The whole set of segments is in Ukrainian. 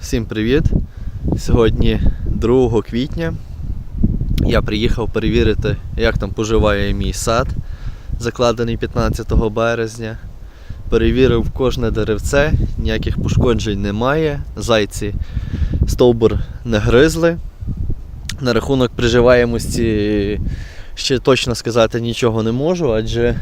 Всім привіт! Сьогодні 2 квітня. Я приїхав перевірити, як там поживає мій сад, закладений 15 березня. Перевірив кожне деревце, ніяких пошкоджень немає. Зайці стовбур не гризли. На рахунок приживаємості ще точно сказати нічого не можу, адже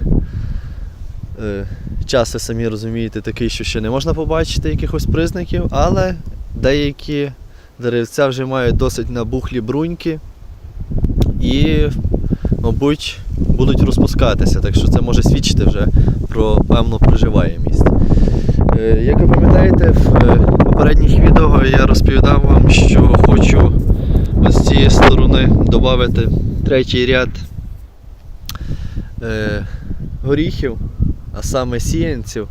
е, час, ви самі розумієте, такий, що ще не можна побачити якихось признаків, але деякі деревця вже мають досить набухлі бруньки і, мабуть, будуть розпускатися. Так що це може свідчити вже про певну приживаємість. Е, Як ви пам'ятаєте, в е, попередніх відео я розповідав вам, що хочу з цієї сторони додати третій ряд е, горіхів, а саме сіянців.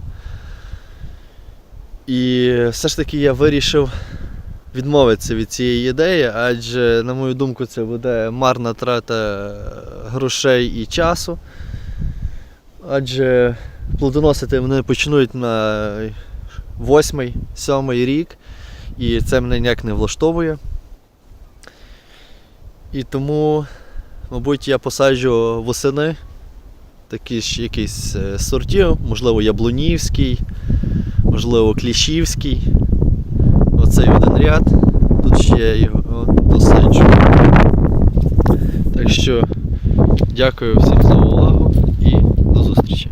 І все ж таки я вирішив відмовитися від цієї ідеї, адже, на мою думку, це буде марна трата грошей і часу. Адже плодоносити вони почнуть на 8-7 рік, і це мене ніяк не влаштовує. І тому, мабуть, я посаджу восени такі ж якісь е, сортів, можливо, яблунівський, можливо, кліщівський. Оцей один ряд. Тут ще я його досаджу. Так що дякую всім за увагу і до зустрічі.